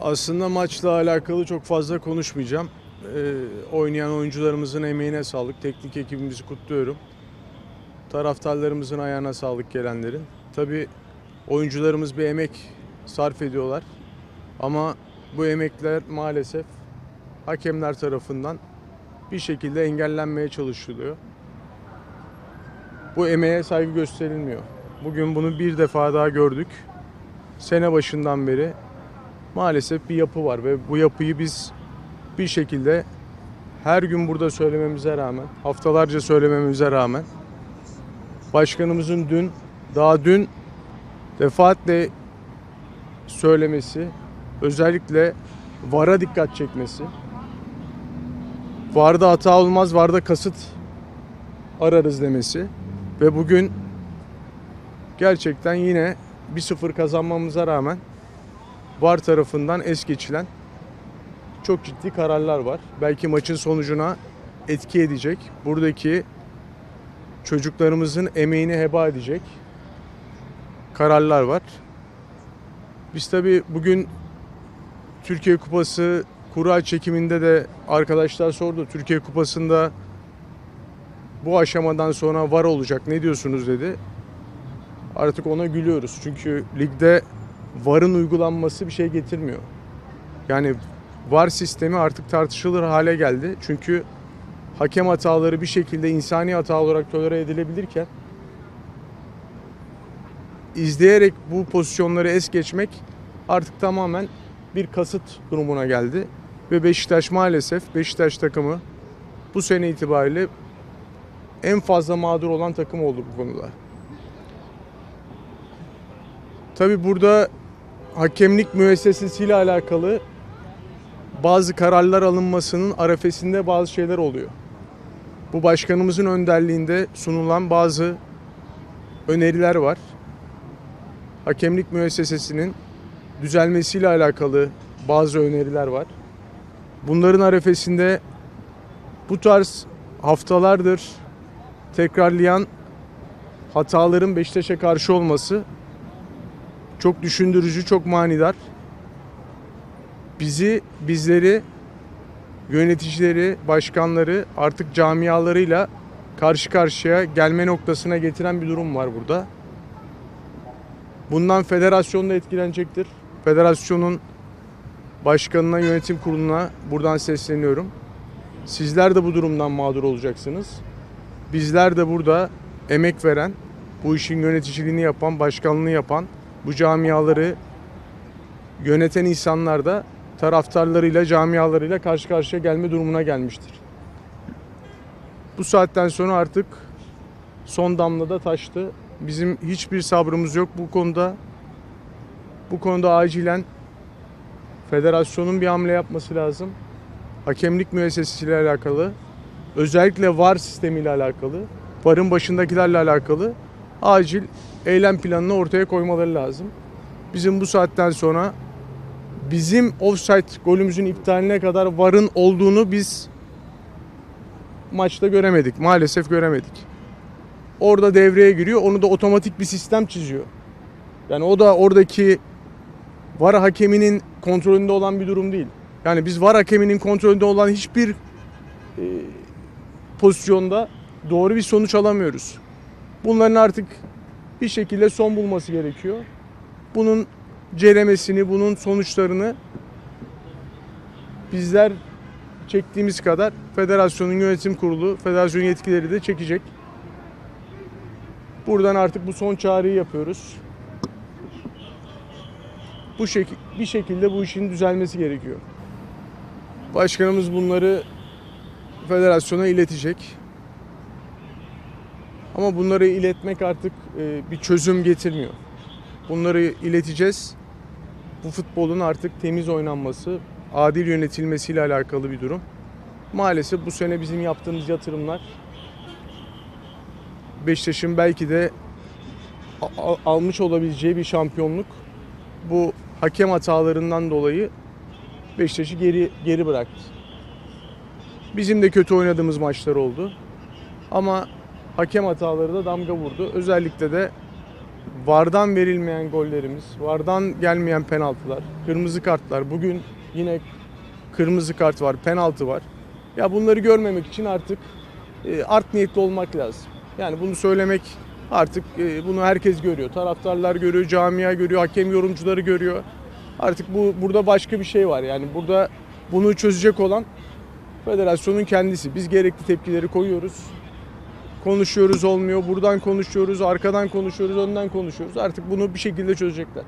Aslında maçla alakalı çok fazla konuşmayacağım. Ee, oynayan oyuncularımızın emeğine sağlık. Teknik ekibimizi kutluyorum. Taraftarlarımızın ayağına sağlık gelenlerin. Tabii oyuncularımız bir emek sarf ediyorlar. Ama bu emekler maalesef hakemler tarafından bir şekilde engellenmeye çalışılıyor. Bu emeğe saygı gösterilmiyor. Bugün bunu bir defa daha gördük. Sene başından beri maalesef bir yapı var ve bu yapıyı biz bir şekilde her gün burada söylememize rağmen, haftalarca söylememize rağmen başkanımızın dün, daha dün defaatle söylemesi, özellikle VAR'a dikkat çekmesi, VAR'da hata olmaz, VAR'da kasıt ararız demesi ve bugün gerçekten yine 1-0 kazanmamıza rağmen VAR tarafından es geçilen çok ciddi kararlar var. Belki maçın sonucuna etki edecek. Buradaki çocuklarımızın emeğini heba edecek kararlar var. Biz tabi bugün Türkiye Kupası kura çekiminde de arkadaşlar sordu. Türkiye Kupası'nda bu aşamadan sonra var olacak ne diyorsunuz dedi. Artık ona gülüyoruz. Çünkü ligde VAR'ın uygulanması bir şey getirmiyor. Yani VAR sistemi artık tartışılır hale geldi. Çünkü hakem hataları bir şekilde insani hata olarak tolere edilebilirken izleyerek bu pozisyonları es geçmek artık tamamen bir kasıt durumuna geldi. Ve Beşiktaş maalesef Beşiktaş takımı bu sene itibariyle en fazla mağdur olan takım oldu bu konuda. Tabi burada hakemlik müessesesiyle alakalı bazı kararlar alınmasının arefesinde bazı şeyler oluyor. Bu başkanımızın önderliğinde sunulan bazı öneriler var. Hakemlik müessesesinin düzelmesiyle alakalı bazı öneriler var. Bunların arefesinde bu tarz haftalardır tekrarlayan hataların Beşiktaş'a karşı olması çok düşündürücü, çok manidar. Bizi, bizleri, yöneticileri, başkanları artık camialarıyla karşı karşıya gelme noktasına getiren bir durum var burada. Bundan federasyon da etkilenecektir. Federasyonun başkanına, yönetim kuruluna buradan sesleniyorum. Sizler de bu durumdan mağdur olacaksınız. Bizler de burada emek veren, bu işin yöneticiliğini yapan, başkanlığını yapan, bu camiaları yöneten insanlar da taraftarlarıyla, camialarıyla karşı karşıya gelme durumuna gelmiştir. Bu saatten sonra artık son damla da taştı. Bizim hiçbir sabrımız yok bu konuda. Bu konuda acilen federasyonun bir hamle yapması lazım. Hakemlik müessesesiyle alakalı, özellikle VAR sistemiyle alakalı, VAR'ın başındakilerle alakalı acil eylem planını ortaya koymaları lazım. Bizim bu saatten sonra bizim offside golümüzün iptaline kadar VAR'ın olduğunu biz maçta göremedik. Maalesef göremedik. Orada devreye giriyor. Onu da otomatik bir sistem çiziyor. Yani o da oradaki VAR hakeminin kontrolünde olan bir durum değil. Yani biz VAR hakeminin kontrolünde olan hiçbir e, pozisyonda doğru bir sonuç alamıyoruz. Bunların artık bir şekilde son bulması gerekiyor. Bunun ceremesini, bunun sonuçlarını bizler çektiğimiz kadar federasyonun yönetim kurulu, federasyon yetkileri de çekecek. Buradan artık bu son çağrıyı yapıyoruz. Bu şekil bir şekilde bu işin düzelmesi gerekiyor. Başkanımız bunları federasyona iletecek. Ama bunları iletmek artık e, bir çözüm getirmiyor. Bunları ileteceğiz. Bu futbolun artık temiz oynanması, adil yönetilmesiyle alakalı bir durum. Maalesef bu sene bizim yaptığımız yatırımlar Beşiktaş'ın belki de almış olabileceği bir şampiyonluk bu hakem hatalarından dolayı Beşiktaş'ı geri geri bıraktı. Bizim de kötü oynadığımız maçlar oldu. Ama hakem hataları da damga vurdu. Özellikle de VAR'dan verilmeyen gollerimiz, VAR'dan gelmeyen penaltılar, kırmızı kartlar. Bugün yine kırmızı kart var, penaltı var. Ya bunları görmemek için artık e, art niyetli olmak lazım. Yani bunu söylemek artık e, bunu herkes görüyor. Taraftarlar görüyor, camia görüyor, hakem yorumcuları görüyor. Artık bu burada başka bir şey var. Yani burada bunu çözecek olan federasyonun kendisi. Biz gerekli tepkileri koyuyoruz. Konuşuyoruz olmuyor. Buradan konuşuyoruz, arkadan konuşuyoruz, önden konuşuyoruz. Artık bunu bir şekilde çözecekler.